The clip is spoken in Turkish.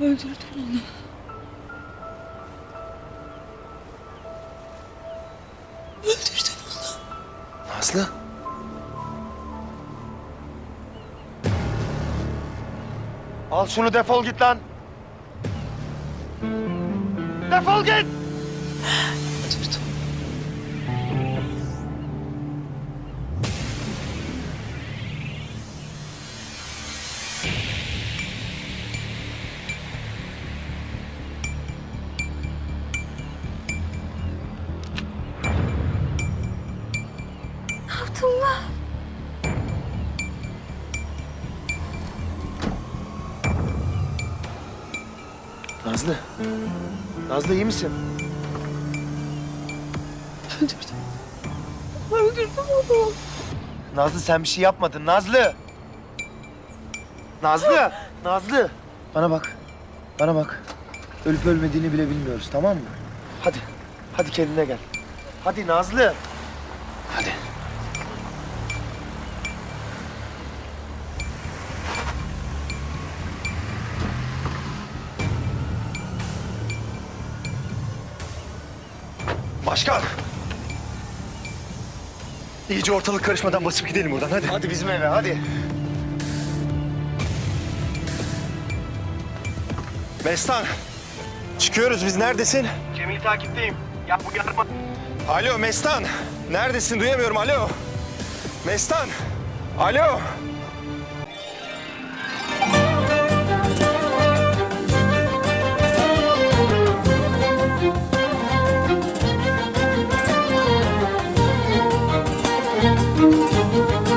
Öldürdün onu. Öldürdün onu. Nazlı. Al şunu defol git lan. Defol git. Lan? Nazlı. Nazlı iyi misin? Öldürdüm. Öldürdüm onu. Nazlı sen bir şey yapmadın Nazlı. Nazlı. Nazlı. Bana bak. Bana bak. Ölüp ölmediğini bile bilmiyoruz tamam mı? Hadi. Hadi kendine gel. Hadi Nazlı. Başkan! İyice ortalık karışmadan basıp gidelim buradan hadi. Hadi bizim eve hadi. Mestan! Çıkıyoruz biz neredesin? Cemil takipteyim. Ya bu yarma. Alo Mestan! Neredesin duyamıyorum alo. Mestan! Alo!